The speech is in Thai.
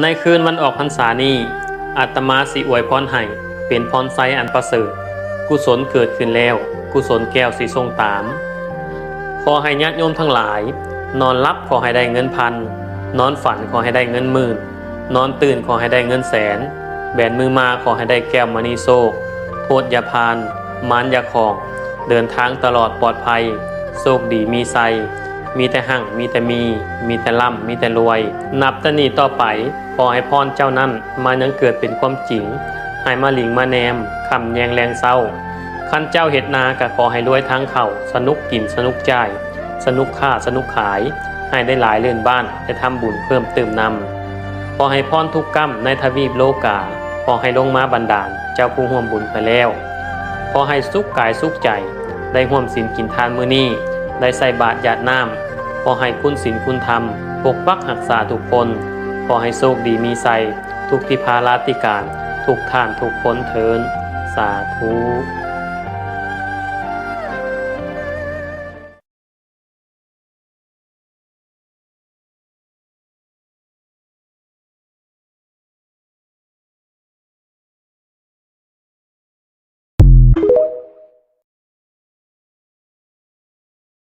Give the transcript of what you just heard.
ในคืนวันออกพรรษานี้อาตมาสิอวยพรให้เป็นพรไซอันประเสริฐ กุศลเกิดขึ้นแล้ว กุศลแก้วสีทรงตาม ขอให้ญาติโยมทั้งหลาย นอนรับขอให้ได้เงินพัน นอนฝันขอให้ได้เงินหมื่น นอนตื่นขอให้ได้เงินแสน แบนมือมาขอให้ได้แก้วมณีโซกโพดยาพานมานยาของ เดินทางตลอดปลอดภัย โชคดีมีไซ มีแต่หั่ง มีแต่มี มีแต่ร่ำมีแต่รวย นับแตะนีต่อไปขอให้พรเจ้านั้นมายังเกิดเป็นความจริงให้มาหลิงมาแนมคำแยงแรงเศร้าขันเจ้าเห็ดนาก็ขอให้รวยทั้งเข่าสนุกกินสนุกจ่ายสนุกค่าสนุกขายให้ได้หลายเลื่อนบ้านได้ทำบุญเพิ่มเติมนำขอให้พรทุกกรรมในทวีปโลกาขอให้ลงมาบันดาลเจ้าผู้ห่วมบุญไปแล้วขอให้สุขกายสุขใจได้ห่วมศีลกินทานมื้อนี้ ได้ใส่บาตรหยาดน้ำขอให้คุณศีลคุณธรรม ปกปักหักษาทุกคน ขอให้โชคดีมีใสทุกทิพาราติการ ทุกท่านทุกคนเทิน สาธุ